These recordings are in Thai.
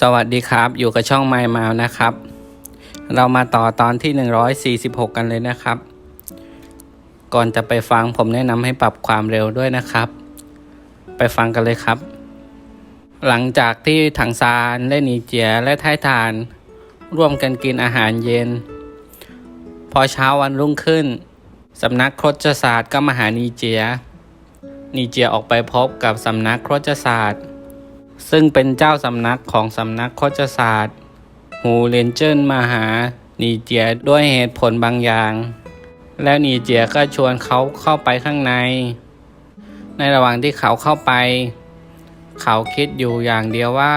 สวัสดีครับ อยู่กับช่องไมล์มาวนะครับ เรามาต่อตอนที่ 146 กันเลยนะครับ ก่อนจะไปฟังผมแนะนำให้ปรับความเร็วด้วยนะครับ ไปฟังกันเลยครับ หลังจากที่ถังซานและนีเจียและไททาน ร่วมกันกินอาหารเย็น พอเช้าวันรุ่งขึ้นสำนักครชศาสตร์ก็มาหานีเจียนีเจียออกไปพบกับสำนักครชศาสตร์ ซึ่งเป็นเจ้าสำนักของสำนักโคชศาสตร์หูเลนเจินมาหานีเจียด้วยเหตุผลบางอย่าง แล้วนีเจียก็ชวนเขาเข้าไปข้างใน ในระหว่างที่เขาเข้าไป เขาคิดอยู่อย่างเดียวว่า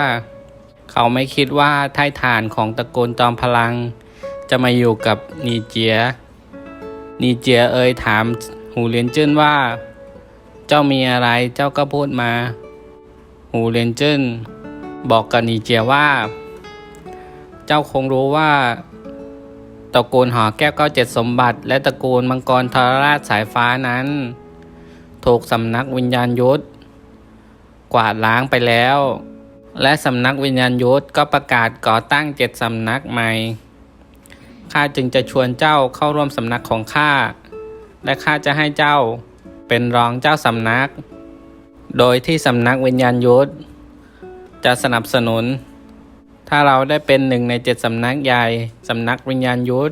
เขาไม่คิดว่าท่ฐานของตระกูลจอมพลัง จะมาอยู่กับนีเจีย นีเจียเอ่ยถามหูเลนเจินว่า เจ้ามีอะไรเจ้าก็พูดมา หูเลนเจิ้นบอกกับนีเจียว่า เจ้าคงรู้ว่าตระกูลหอแก้วเก้าเจ็ดสมบัติ และตระกูลมังกรทรราชสายฟ้านั้น ถูกสำนักวิญญาณยุทธกวาดล้างไปแล้ว และสำนักวิญญาณยุทธก็ประกาศก่อตั้งเจ็ดสำนักใหม่ข้าจึงจะชวนเจ้าเข้าร่วมสำนักของข้าและข้าจะให้เจ้าเป็นรองเจ้าสำนัก โดยที่สำนักวิญญาณยุทธจะสนับสนุน ถ้าเราได้เป็นหนึ่งในเจ็ดสำนักใหญ่สำนักวิญญาณยุทธ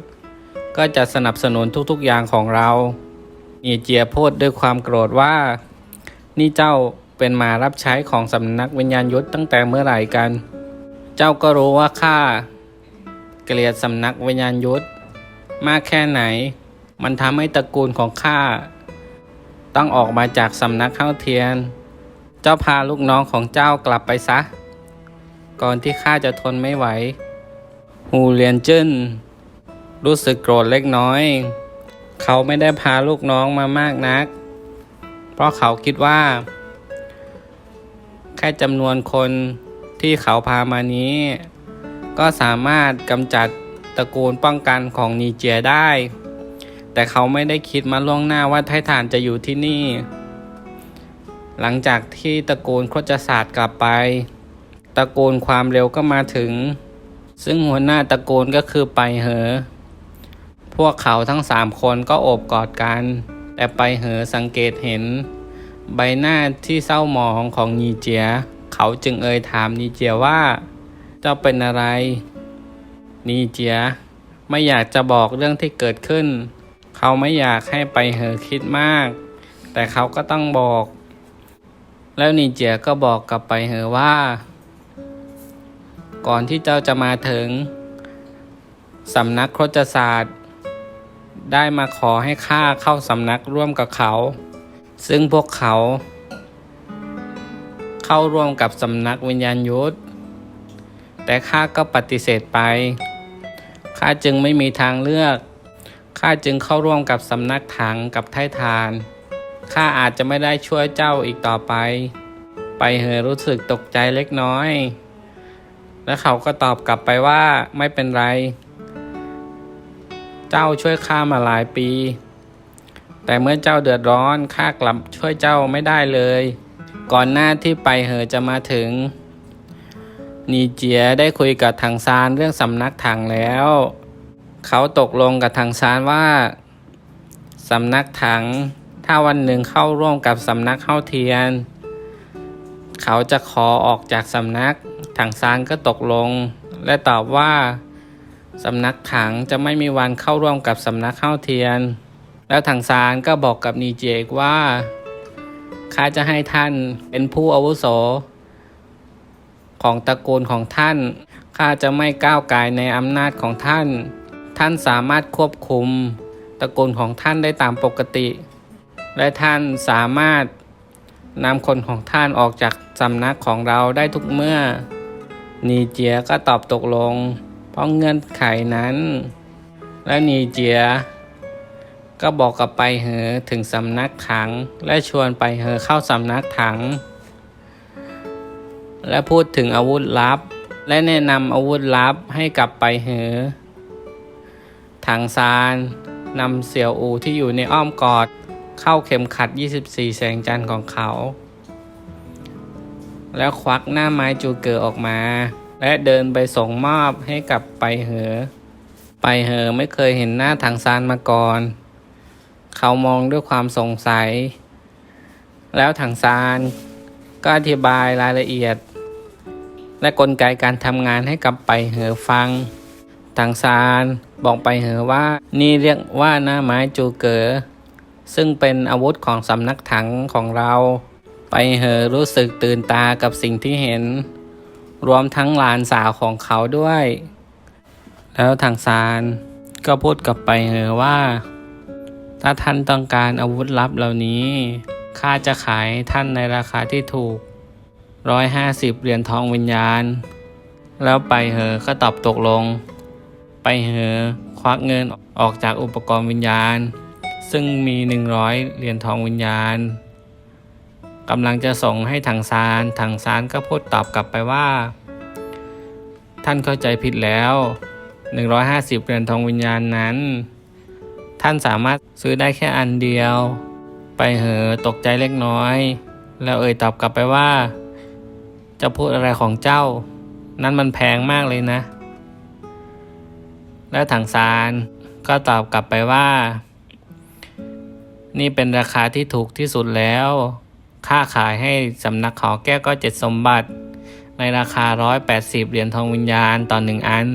ก็จะสนับสนุนทุกๆอย่างของเรานีเจียพูดด้วยความโกรธว่า นี่เจ้าเป็นมารับใช้ของสำนักวิญญาณยุทธตั้งแต่เมื่อไหร่กัน เจ้าก็รู้ว่าข้าเกลียดสำนักวิญญาณยุทธมากแค่ไหน มันทำให้ตระกูลของข้าต้องออกมาจากสำนักเข้าเทียน จ้าพาลูกน้องของเจ้ากลับไปซะ ก่อนที่ข้าจะทนไม่ไหวหูเลียนจิ้นรู้สึกโกรธเล็กน้อย เขาไม่ได้พาลูกน้องมามากนัก เพราะเขาคิดว่า แค่จำนวนคนที่เขาพามานี้ ก็สามารถกำจัดตระกูลป้องกันของนีเจียได้ แต่เขาไม่ได้คิดมาล่วงหน้าว่าไททานจะอยู่ที่นี่ หลังจากที่ตระกูลโคจศาสตร์กลับไป ตระกูลความเร็วก็มาถึง ซึ่งหัวหน้าตระกูลก็คือไปเหอ พวกเขาทั้งสามคนก็โอบกอดกัน แต่ไปเหอสังเกตเห็น ใบหน้าที่เศร้าหมองของนีเจีย เขาจึงเอ่ยถามนีเจียว่า เจ้าเป็นอะไร นีเจีย ไม่อยากจะบอกเรื่องที่เกิดขึ้น เขาไม่อยากให้ไปเหอคิดมาก แต่เขาก็ต้องบอก แล้วนีเจียก็บอกกลับไปเหอว่า ก่อนที่เจ้าจะมาถึงสำนักโคจศาสตร์ ได้มาขอให้ข้าเข้าสำนักร่วมกับเขา ซึ่งพวกเขา เข้าร่วมกับสำนักวิญญาณยุทธแต่ข้าก็ปฏิเสธไปข้าจึงไม่มีทางเลือกข้าจึงเข้าร่วมกับสำนักถังกับไททาน ข้าอาจจะไม่ได้ช่วยเจ้าอีกต่อไป ไปเหอรู้สึกตกใจเล็กน้อย และเขาก็ตอบกลับไปว่าไม่เป็นไร เจ้าช่วยข้ามาหลายปี แต่เมื่อเจ้าเดือดร้อนข้ากลับช่วยเจ้าไม่ได้เลย ก่อนหน้าที่ไปเหอจะมาถึง นีเจียได้คุยกับทางซานเรื่องสำนักถังแล้ว เขาตกลงกับทางซานว่าสำนักถัง ถ้าวันหนึ่งเข้าร่วมกับสำนักเข้าเทียน เขาจะขอออกจากสำนัก ถังซานก็ตกลง และตอบว่าสำนักถังจะไม่มีวันเข้าร่วมกับสำนักเข้าเทียน แล้วถังซานก็บอกกับนีเจกว่าข้าจะให้ท่านเป็นผู้อาวุโส ของตระกูลของท่านข้าจะไม่ก้าวไกายในอำนาจของท่าน ท่านสามารถควบคุมตระกูลของท่านได้ตามปกติ และท่านสามารถนำคนของท่านออกจากสำนักของเราได้ทุกเมื่อ นีเจียก็ตอบตกลง เพราะเงื่อนไขนั้น และนีเจีย ก็บอกกับไปเหอถึงสำนักถัง และชวนไปเหอเข้าสำนักถัง และพูดถึงอาวุธลับ และแนะนำอาวุธลับให้กับไปเหอถังซานนำเสี่ยวอูที่อยู่ในอ้อมกอด เข้าเข็มขัด 24 แสงจันทร์ของเขา แล้วควักหน้าไม้จูเกอร์ออกมา และเดินไปส่งมอบให้กับไปเหอ ไปเหอไม่เคยเห็นหน้าถังซานมาก่อน เขามองด้วยความสงสัย แล้วถังซานก็อธิบายรายละเอียด และกลไกการทำงานให้กับไปเหอฟังถังซานบอกไปเหอว่านี่เรียกว่าหน้าไม้จูเกอ ซึ่งเป็นอาวุธของสำนักถังของเรา ไปเหอรู้สึกตื่นตากับสิ่งที่เห็น รวมทั้งหลานสาวของเขาด้วย แล้วทางซานก็พูดกับไปเหอว่า ถ้าท่านต้องการอาวุธลับเหล่านี้ข้าจะขายท่านในราคาที่ถูกร้อยห้าสิบเหรียญทองวิญญาณ แล้วไปเหอก็ตอบตกลง ไปเหอควักเงินออกจากอุปกรณ์วิญญาณ ซึ่งมี 100 เหรียญทองวิญญาณกำลังจะส่งให้ถังซานถังซานก็พูดตอบกลับไปว่า ท่านเข้าใจผิดแล้ว 150 เหรียญทองวิญญาณนั้น ท่านสามารถซื้อได้แค่อันเดียว ไปเหอะตกใจเล็กน้อย แล้วเอ่ยตอบกลับไปว่า จะพูดอะไรของเจ้า นั้นมันแพงมากเลยนะ แล้วถังซานก็ตอบกลับไปว่า นี่เป็นราคาที่ถูกที่สุดแล้ว ค่าขายให้สำนักขอแก้วก็เจ็ดสมบัติ ในราคา 180 เหรียญทองวิญญาณต่อหนึ่งอัน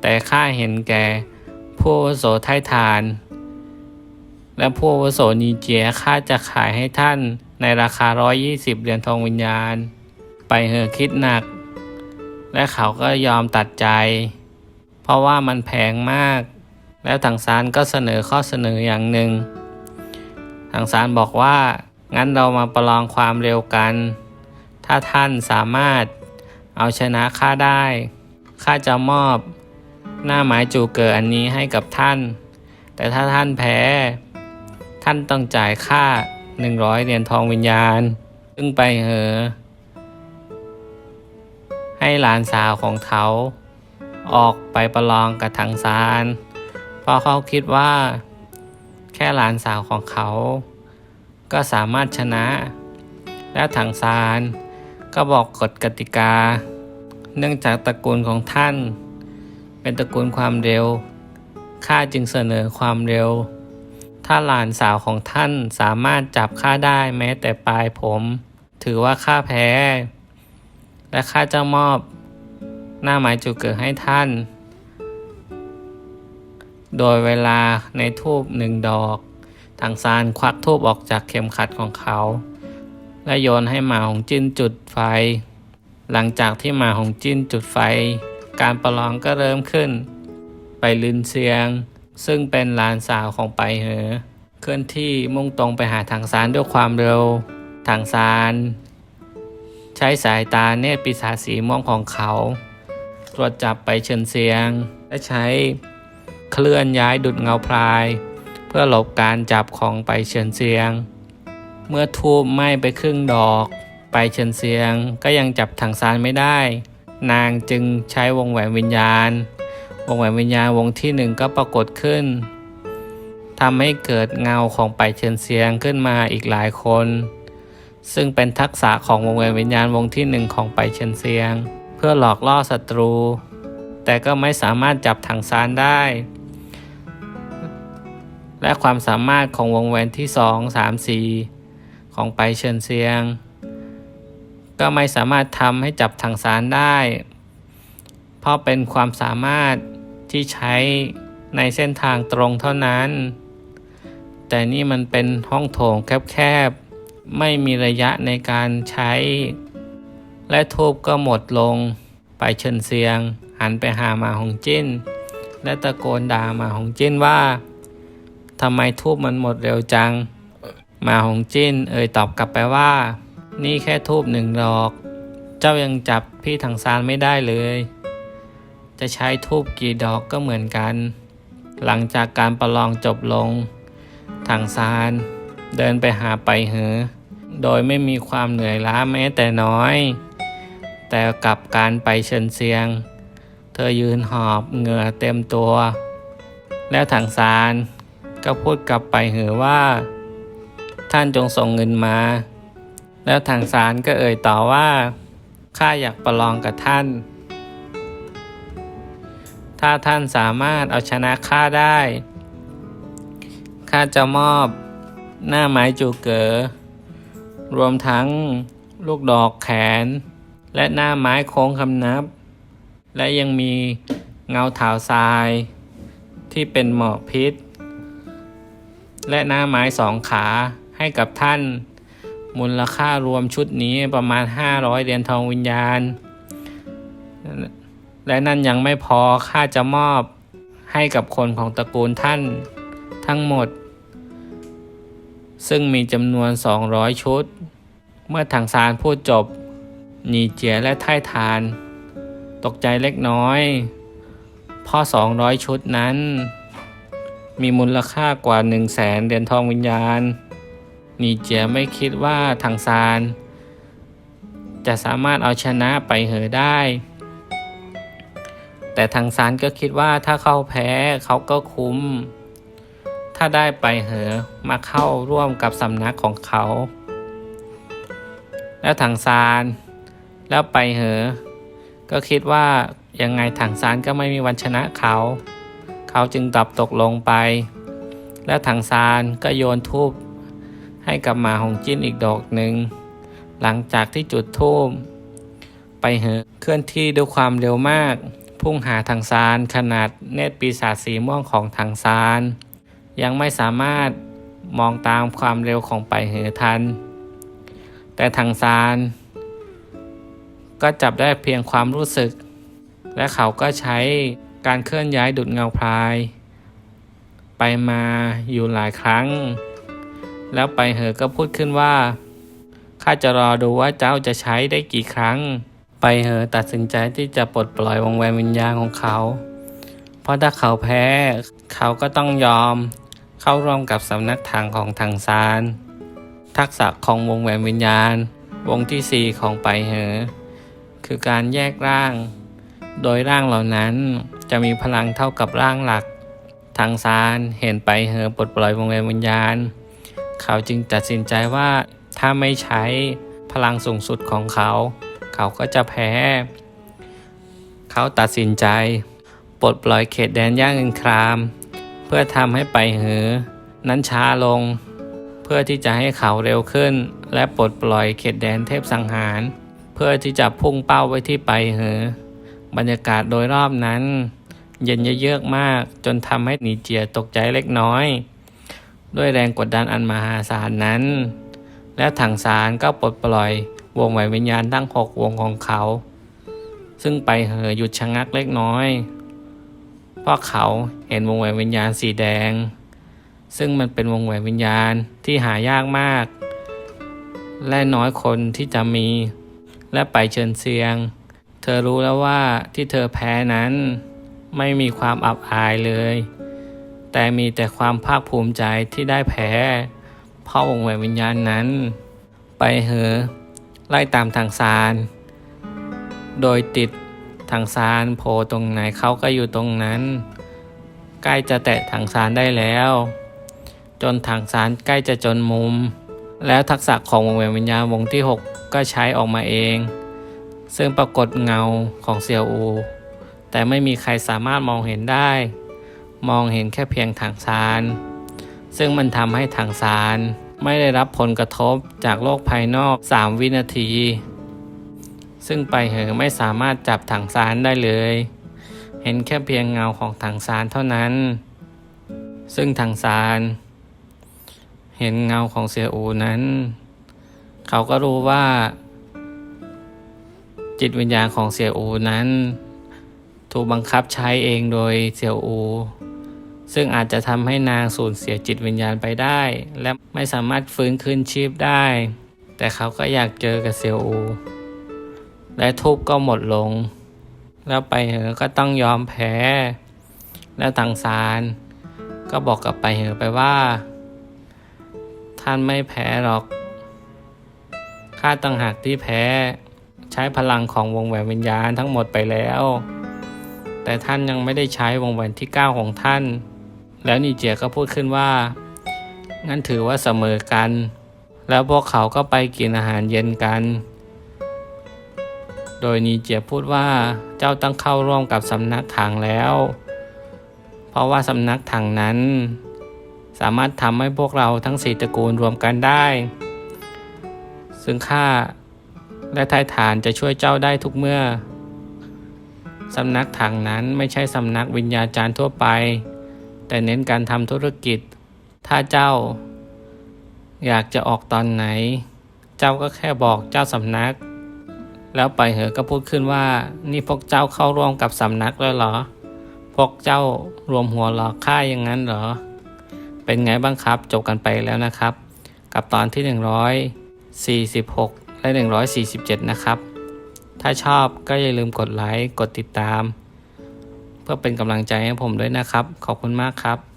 แต่ค่าเห็นแก่ผู้อาวุโสไทยทาน และผู้อาวุโสนีเจียค่าจะขายให้ท่านในราคา 120 เหรียญทองวิญญาณ ไปเหอคิดหนัก และเขาก็ยอมตัดใจ เพราะว่ามันแพงมาก แล้วถังซานก็เสนอข้อเสนออย่างหนึ่ง ทางซานบอกว่า งั้นเรามาประลองความเร็วกัน ถ้าท่านสามารถเอาชนะข้าได้ ข้าจะมอบ หน้าไม้จูเกอร์อันนี้ให้กับท่าน แต่ถ้าท่านแพ้ ท่านต้องจ่ายค่า 100เหรียญทองวิญญาณ ซึ่งไปเหอะให้หลานสาวของเขา ออกไปประลองกับทางซานเพราะเขาคิดว่า ค่หลานสาวของเขา ก็สามารถชนะ และถังซานก็บอกกฎกติกา เนื่องจากตระกูลของท่าน เป็นตระกูลความเร็ว ข้าจึงเสนอความเร็ว ถ้าหลานสาวของท่านสามารถจับข้าได้แม้แต่ปลายผม ถือว่าข้าแพ้ และข้าจะมอบหน้าไม้จูเกิดให้ท่าน โดยเวลาในทูบหนึ่งดอกทางซานควักทูบออกจากเข็มขัดของเขา และโยนให้หมาของจิ้นจุดไฟ หลังจากที่หมาของจิ้นจุดไฟ การประลองก็เริ่มขึ้น ไปลินเซียง ซึ่งเป็นหลานสาวของไปเหอ เคลื่อนที่มุ่งตรงไปหาทางซานด้วยความเร็ว ทางซานใช้สายตาเนตรปีศาจสีม่วงของเขา ตรวจจับไปเชิญเสียง และใช้ เคลื่อนย้ายดุดเงาพราย เพื่อหลบการจับของไปเชิญเสียง เมื่อทูบไหม้ไปครึ่งดอก ไปเชิญเสียงก็ยังจับถังซานไม่ได้ นางจึงใช้วงแหวนวิญญาณ วงแหวนวิญญาณวงที่หนึ่งก็ปรากฏขึ้นทำให้เกิดเงาของไปเชิญเสียงขึ้นมาอีกหลายคน ซึ่งเป็นทักษะของวงแหวนวิญญาณวงที่หนึ่งของไปเชิญเสียง เพื่อหลอกล่อศัตรู แต่ก็ไม่สามารถจับถังซานได้ และความสามารถของวงแหวนที่ 2 3 4 ของไปเชิญเซียง ก็ไม่สามารถทำให้จับถังสารได้ เพราะเป็นความสามารถที่ใช้ในเส้นทางตรงเท่านั้น แต่นี่มันเป็นห้องโถงแคบๆ ไม่มีระยะในการใช้ และทูบก็หมดลง ไปเชิญเซียง หันไปหามาหงจิ้น และตะโกนด่ามาหงจิ้นว่า ทำไมทูบมันหมดเร็วจัง มาหงจิ้น เอ่ยตอบกลับไปว่า นี่แค่ทูบหนึ่งดอก เจ้ายังจับพี่ถังซานไม่ได้เลย จะใช้ทูบกี่ดอกก็เหมือนกัน หลังจากการประลองจบลง ถังซานเดินไปหาไปเหอ โดยไม่มีความเหนื่อยล้าแม้แต่น้อย แต่กับการไปเชิญเสียง เธอยืนหอบเหงื่อเต็มตัว แล้วถังซาน ก็พูดกลับไปเหอว่า ท่านจงส่งเงินมา แล้วทางศาลก็เอ่ยต่อว่า ข้าอยากประลองกับท่าน ถ้าท่านสามารถเอาชนะข้าได้ ข้าจะมอบหน้าไม้จูเก๋อรวมทั้งลูกดอกแขน และหน้าไม้โค้งคำนับ และยังมีเงาถาวทราย ที่เป็นหมอกพิษ และหน้าไม้สองขาให้กับท่าน มูลค่ารวมชุดนี้ประมาณ 500เหรียญทองวิญญาณ และนั่นยังไม่พอข้าจะมอบให้กับคนของตระกูลท่านทั้งหมด ซึ่งมีจำนวน 200 ชุด เมื่อถังซานพูดจบหนีเจียและไท่ทาน ตกใจเล็กน้อยเพราะ200 ชุดนั้น มีมูลค่ากว่า 1 0 0 0 0แสนเหรียญทองวิญญาณ นีเจียไม่คิดว่าถังซาน จะสามารถเอาชนะไปเหอได้ แต่ทางซานก็คิดว่าถ้าเขาแพ้เขาก็คุ้ม ถ้าได้ไปเหอมาเข้าร่วมกับสำนักของเขา แล้วทางซานแล้วไปเหอ ก็คิดว่ายังไงถังซานก็ไม่มีวันชนะเขา เขาจึงตอบตกลงไป แล้วถังซานก็โยนทูบให้กับหมาหงจิ้นอีกดอกหนึ่ง หลังจากที่จุดทูบไปเหอเคลื่อนที่ด้วยความเร็วมาก พุ่งหาทางซานขนาดเนตรปีศาจสีม่วงของทางซาน ยังไม่สามารถมองตามความเร็วของไปเหอทัน แต่ทางซานก็จับได้เพียงความรู้สึก และเขาก็ใช้ การเคลื่อนย้ายดุดเงาพราย ไปมาอยู่หลายครั้ง แล้วไปเหอก็พูดขึ้นว่า ข้าจะรอดูว่าเจ้าจะใช้ได้กี่ครั้ง ไปเหอตัดสินใจที่จะปลดปล่อยวงแหวนวิญญาณของเขา เพราะถ้าเขาแพ้เขาก็ต้องยอมเข้าร่วมกับสำนักทางของทางซาน ทักษะของวงแหวนวิญญาณ วงที่ 4 ของไปเหอ คือการแยกร่าง โดยร่างเหล่านั้น จะมีพลังเท่ากับร่างหลัก ทางซานเห็นไปเหอปลดปล่อยวงแหวนวิญญาณ เขาจึงตัดสินใจว่าถ้าไม่ใช้พลังสูงสุดของเขา เขาก็จะแพ้ เขาตัดสินใจ ปลดปล่อยเขตแดนย่างเงินคราม เพื่อทำให้ไปเหอ นั้นช้าลง เพื่อที่จะให้เขาเร็วขึ้น และปลดปล่อยเขตแดนเทพสังหาร เพื่อที่จะพุ่งเป้าไว้ที่ไปเหอ บรรยากาศโดยรอบนั้น เย็นเยือกมาก จนทำให้หนีเจียตกใจเล็กน้อย ด้วยแรงกดดันอันมหาศาลนั้น และถังสารก็ปลดปล่อยวงแหวนวิญญาณทั้งหกวงของเขา ซึ่งไปเหอหยุดชะงักเล็กน้อยเพราะเขาเห็นวงแหวนวิญญาณสีแดง ซึ่งมันเป็นวงแหวนวิญญาณที่หายากมาก และน้อยคนที่จะมี และไปเชิญเสียง เธอรู้แล้วว่าที่เธอแพ้นั้น ไม่มีความอับอายเลย แต่มีแต่ความภาคภูมิใจที่ได้แพ้เพราะวงแหวนวิญญาณนั้น ไปเหอ ไล่ตามทางซาน โดยติดทางซานโผล่ตรงไหนเขาก็อยู่ตรงนั้น ใกล้จะแตะทางซานได้แล้ว จนทางซานใกล้จะจนมุม แล้วทักษะของวงแหวนวิญญาณวงที่ 6 ก็ใช้ออกมาเอง ซึ่งปรากฏเงาของเซียวอู แต่ไม่มีใครสามารถมองเห็นได้ มองเห็นแค่เพียงทางซานซึ่งมันทำให้ทางซานไม่ได้รับผลกระทบจากโลกภายนอก 3 วินาที ซึ่งไปเหอไม่สามารถจับถังซานได้เลย เห็นแค่เพียงเงาของถังซานเท่านั้น ซึ่งถังซานเห็นเงาของเสียอูนั้น เขาก็รู้ว่าจิตวิญญาณของเสียอูนั้น ถูกบังคับใช้เองโดยเสี่ยวอู ซึ่งอาจจะทำให้นางสูญเสียจิตวิญญาณไปได้ และไม่สามารถฟื้นคืนชีพได้ แต่เขาก็อยากเจอกับเสี่ยวอู และทุบก็หมดลง แล้วไปเหอก็ต้องยอมแพ้ แล้วทางซานก็บอกกับไปเหอไปว่า ท่านไม่แพ้หรอกข้าต่างหากที่แพ้ ใช้พลังของวงแหวนวิญญาณทั้งหมดไปแล้ว แต่ท่านยังไม่ได้ใช้วงแหวนที่ 9 ของท่าน แล้วนีเจียก็พูดขึ้นว่า งั้นถือว่าเสมอกัน แล้วพวกเขาก็ไปกินอาหารเย็นกัน โดยนีเจียพูดว่าเจ้าต้องเข้าร่วมกับสำนักถังแล้ว เพราะว่าสำนักถังนั้น สามารถทำให้พวกเราทั้งสี่ตระกูลรวมกันได้ ซึ่งข้าและไทยฐานจะช่วยเจ้าได้ทุกเมื่อ สำนักถังนั้นไม่ใช่สำนักวิญญาจารย์ทั่วไป แต่เน้นการทำธุรกิจ ถ้าเจ้า อยากจะออกตอนไหน เจ้าก็แค่บอกเจ้าสำนัก แล้วไปเหอะก็พูดขึ้นว่า นี่พวกเจ้าเข้าร่วมกับสำนักแล้วเหรอ พวกเจ้ารวมหัวหลอกข้าอย่างนั้นเหรอ เป็นไงบ้างครับจบกันไปแล้วนะครับ กับตอนที่ 146 และ 147 นะครับ ถ้าชอบก็อย่าลืมกดไลค์ กดติดตาม เพื่อเป็นกำลังใจให้ผมด้วยนะครับ ขอบคุณมากครับ